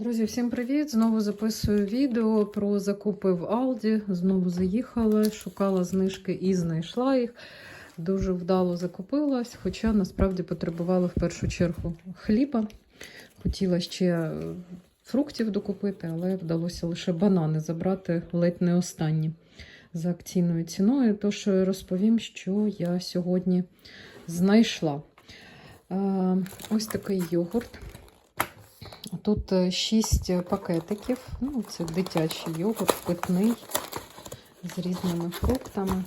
Друзі, всім привіт! Знову записую відео про закупи в Алді. Знову заїхала, шукала знижки і знайшла їх. Дуже вдало закупилась, хоча насправді потребувала в першу чергу хліба. Хотіла ще е, фруктів докупити, але вдалося лише банани забрати ледь не останні за акційною ціною. Тож розповім, що я сьогодні знайшла. Е, Ось такий йогурт. Тут 6 пакетиків. Ну, це дитячий йогурт, питний, з різними фруктами.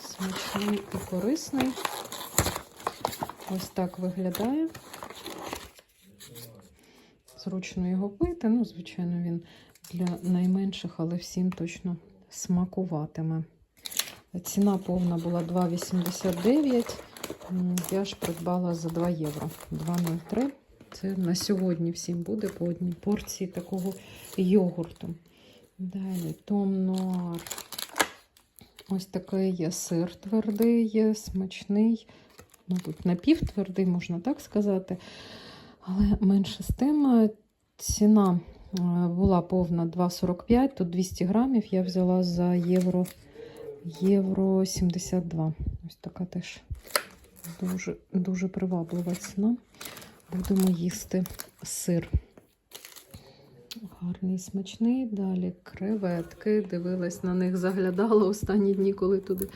Смачний і корисний. Ось так виглядає. Зручно його пити. Ну, звичайно, він для найменших, але всім точно смакуватиме. Ціна повна була 2,89. Я ж придбала за 2 євро. 2,03. Це на сьогодні всім буде по одній порції такого йогурту. Далі Том Нуар. Ось такий є сир твердий, є, смачний, мабуть, напівтвердий, можна так сказати. Але менше з тим ціна була повна 2,45, тут 200 грамів. Я взяла за євро, євро 72. Ось така теж дуже, дуже приваблива ціна. Будемо їсти сир. Гарний, смачний. Далі креветки. Дивилась на них, заглядала останні дні, коли туди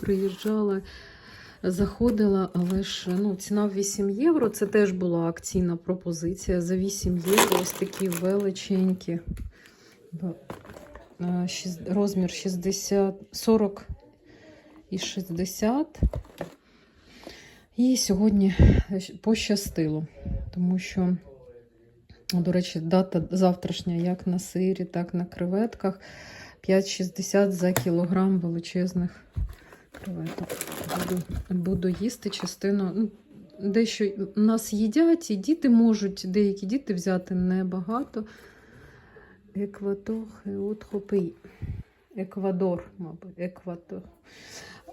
приїжджала. Заходила, але ж ну, ціна в 8 євро. Це теж була акційна пропозиція. За 8 євро ось такі величенькі. Розмір 60, 40 і 60. І сьогодні пощастило, тому що, до речі, дата завтрашня як на сирі, так на креветках. 5,60 за кілограм величезних креветок. Буду, буду їсти частину. Ну, Дещо нас їдять, і діти можуть, деякі діти взяти небагато. Екватор, хопи. Еквадор, мабуть, екватор.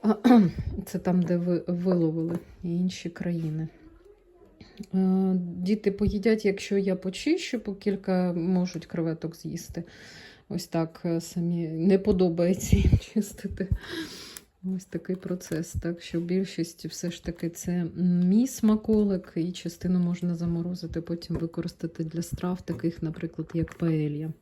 Це там, де ви виловили інші країни. Діти поїдять, якщо я почищу, по кілька можуть креветок з'їсти. Ось так самі не подобається їм чистити. Ось такий процес. Так що більшість все ж таки це мій смаколик, і частину можна заморозити, потім використати для страв, таких, наприклад, як паелья.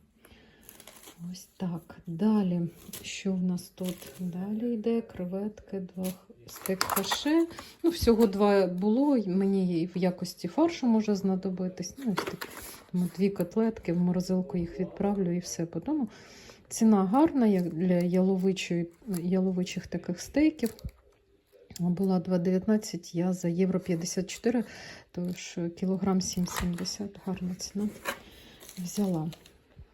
Ось так. Далі, що в нас тут? Далі йде креветки, два стек хаше. Ну, всього два було. Мені в якості фаршу може знадобитись. Ну, ось так. Тому дві котлетки, в морозилку їх відправлю і все. Потім ціна гарна як для яловичих таких стейків. Була 2,19, я за євро 54, тож кілограм 7,70, гарна ціна взяла.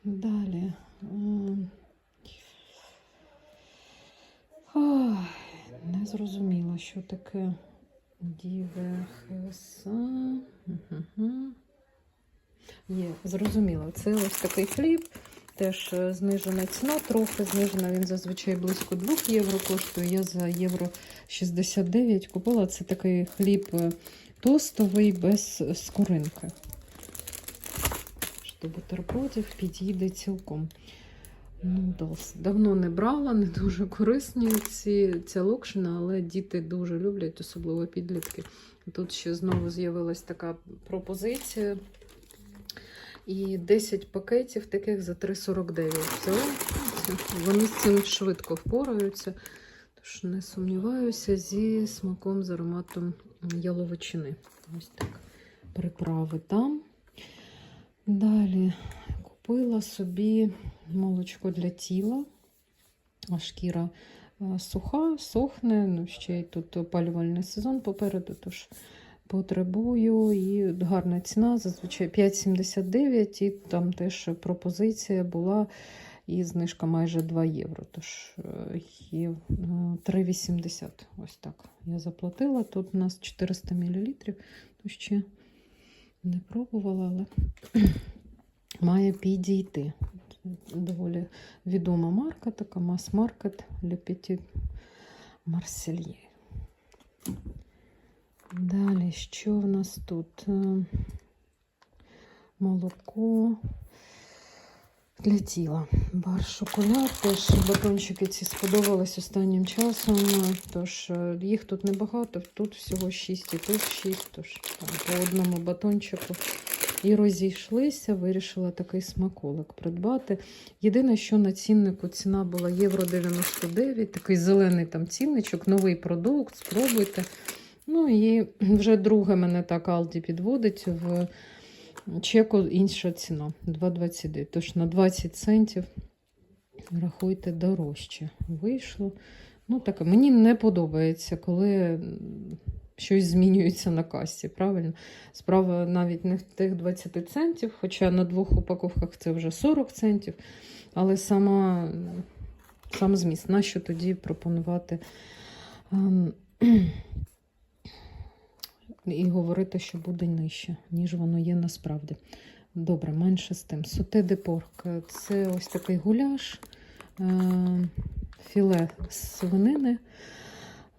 Далі. Не зрозуміла, що таке дівехеса. Угу. Є, зрозуміло. Це ось такий хліб. Теж знижена ціна, трохи знижена, він зазвичай близько 2 євро коштує. Я за євро 69 купила. Це такий хліб тостовий без скоринки. До бутербродів підійде цілком. Нудлс. Давно не брала, не дуже корисні ці, ця локшина, але діти дуже люблять, особливо підлітки. Тут ще знову з'явилась така пропозиція. І 10 пакетів таких за 3,49 взяла. Вони з цим швидко впораються, тож не сумніваюся, зі смаком, з ароматом яловичини. Ось так. Приправи там. Далі купила собі молочко для тіла, а шкіра суха, сохне. Ну, ще й тут опалювальний сезон попереду, тож потребую і гарна ціна, зазвичай 5,79, і там теж пропозиція була. І знижка майже 2 євро. Тож є 3,80. Ось так. Я заплатила. Тут у нас 400 мл. То ще не пробувала, але має підійти. Доволі відома марка, така мас-маркет Le Petit Marseille. Далі, що в нас тут? молоко для тіла. Бар шоколад. Теж батончики ці сподобались останнім часом. Тож е, їх тут небагато, тут всього 6 і тут 6, тож там, по одному батончику. І розійшлися, вирішила такий смаколик придбати. Єдине, що на ціннику ціна була євро 99, такий зелений там цінничок, новий продукт, спробуйте. Ну і вже друге мене так Алді підводить в чеку інша ціна 2,29. Тож на 20 центів рахуйте дорожче. Вийшло. Ну, таке. Мені не подобається, коли щось змінюється на касі. Правильно? Справа навіть не в тих 20 центів, хоча на двох упаковках це вже 40 центів. Але сама, сам зміст, нащо тоді пропонувати ем, і говорити, що буде нижче, ніж воно є насправді. Добре, менше з тим. Соте де порк – це ось такий гуляш, е, філе з свинини.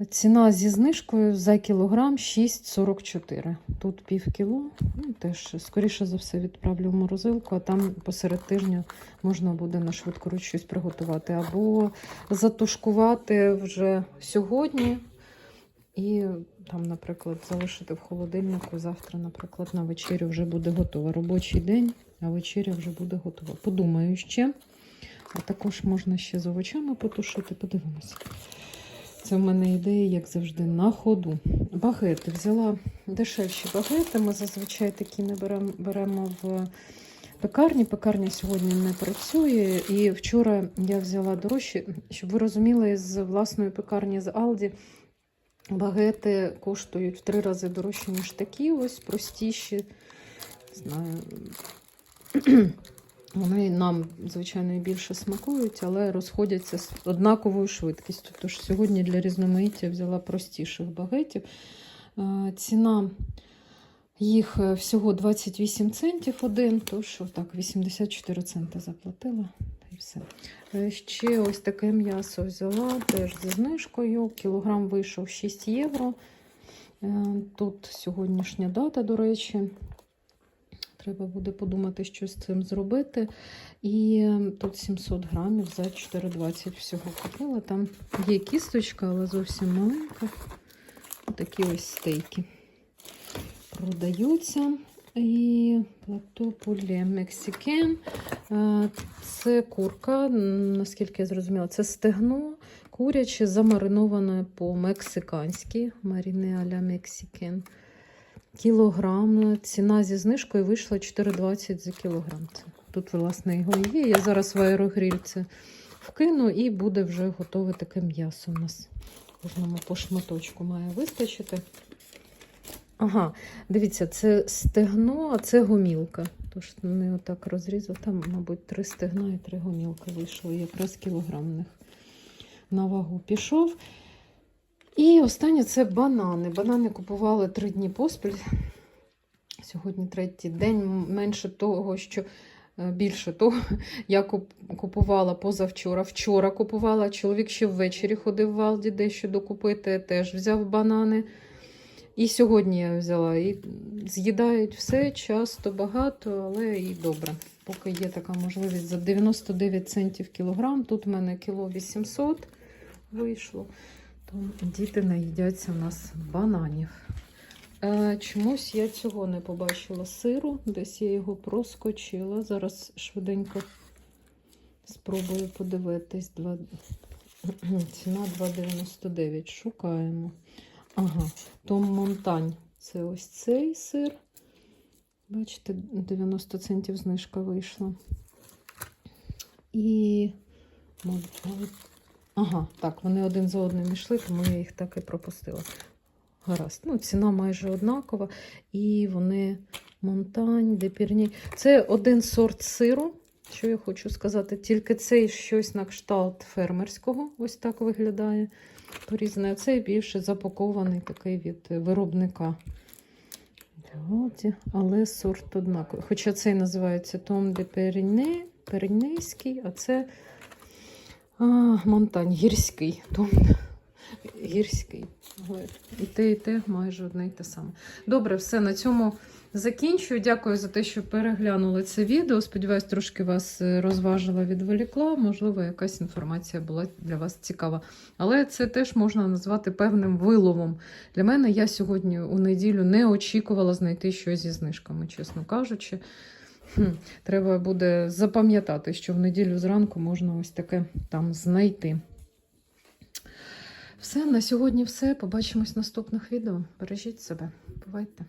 Ціна зі знижкою за кілограм 6,44. Тут пів кіло. Ну, теж, скоріше за все, відправлю в морозилку, а там посеред тижня можна буде на швидкоруч щось приготувати. Або затушкувати вже сьогодні і там, наприклад, залишити в холодильнику. Завтра, наприклад, на вечерю вже буде готова. Робочий день, а вечеря вже буде готова. Подумаю ще. А також можна ще з овочами потушити. Подивимося. Це в мене ідея, як завжди, на ходу. Багети. Взяла дешевші багети. Ми зазвичай такі не беремо, беремо в пекарні. Пекарня сьогодні не працює. І вчора я взяла дорожчі, щоб ви розуміли, з власної пекарні з Алді. Багети коштують в три рази дорожче, ніж такі, ось простіші. Знаю. Вони нам, звичайно, і більше смакують, але розходяться з однаковою швидкістю. Тож сьогодні для різноманіття взяла простіших багетів. Е, Ціна їх е, всього 28 центів один, тож отак 84 центи заплатила. Все. Е, Ще ось таке м'ясо взяла, теж зі знижкою. Кілограм вийшов 6 євро. Е, Тут сьогоднішня дата, до речі. Треба буде подумати, що з цим зробити. І е, тут 700 грамів за 4,20 всього купила. Там є кісточка, але зовсім маленька. Такі ось стейки продаються. І плато поле Мексикен. Е, Це курка, наскільки я зрозуміла, це стегно куряче, замариноване по-мексиканськи. Маріне аля Мексикен. Кілограм. Ціна зі знижкою вийшла 4,20 за кілограм. Тут, власне, його є. Я зараз в аерогріль це вкину і буде вже готове таке м'ясо у нас. Кожному по шматочку має вистачити. Ага, дивіться, це стегно, а це гомілка. Тож не отак розрізав. Там, мабуть, три стегна і три гомілки вийшло. Якраз кілограмних на вагу пішов. І останнє це банани. Банани купували три дні поспіль. Сьогодні третій день. Менше того, що е, більше того, я купувала позавчора. Вчора купувала. Чоловік ще ввечері ходив в Алді дещо докупити, теж взяв банани. І сьогодні я взяла. І з'їдають все часто, багато, але і добре. Поки є така можливість за 99 центів кілограм. Тут в мене кіло 800 вийшло. То діти наїдяться у нас бананів. Е, чомусь я цього не побачила сиру, десь я його проскочила. Зараз швиденько спробую подивитись. Ціна 2,99. Шукаємо. Ага, Том Монтань. Це ось цей сир. Бачите, 90 центів знижка вийшла. І, ага, так, вони один за одним йшли, тому я їх так і пропустила. Гаразд. Ну, ціна майже однакова. І вони Монтань, Депірні. Це один сорт сиру. Що я хочу сказати, тільки цей щось на кшталт фермерського, ось так виглядає порізане. А цей більше запакований такий від виробника. Але сорт однаковий. Хоча цей називається Том де Перенейський, а це а, Монтань, гірський. Том гірський. І те, і те майже одне і те саме. Добре, все на цьому закінчую. Дякую за те, що переглянули це відео. Сподіваюсь, трошки вас е, розважила, відволікла. Можливо, якась інформація була для вас цікава. Але це теж можна назвати певним виловом. Для мене я сьогодні у неділю не очікувала знайти щось зі знижками, чесно кажучи. Хм, Треба буде запам'ятати, що в неділю зранку можна ось таке там знайти. Все, на сьогодні все. Побачимось в наступних відео. Бережіть себе. Бувайте!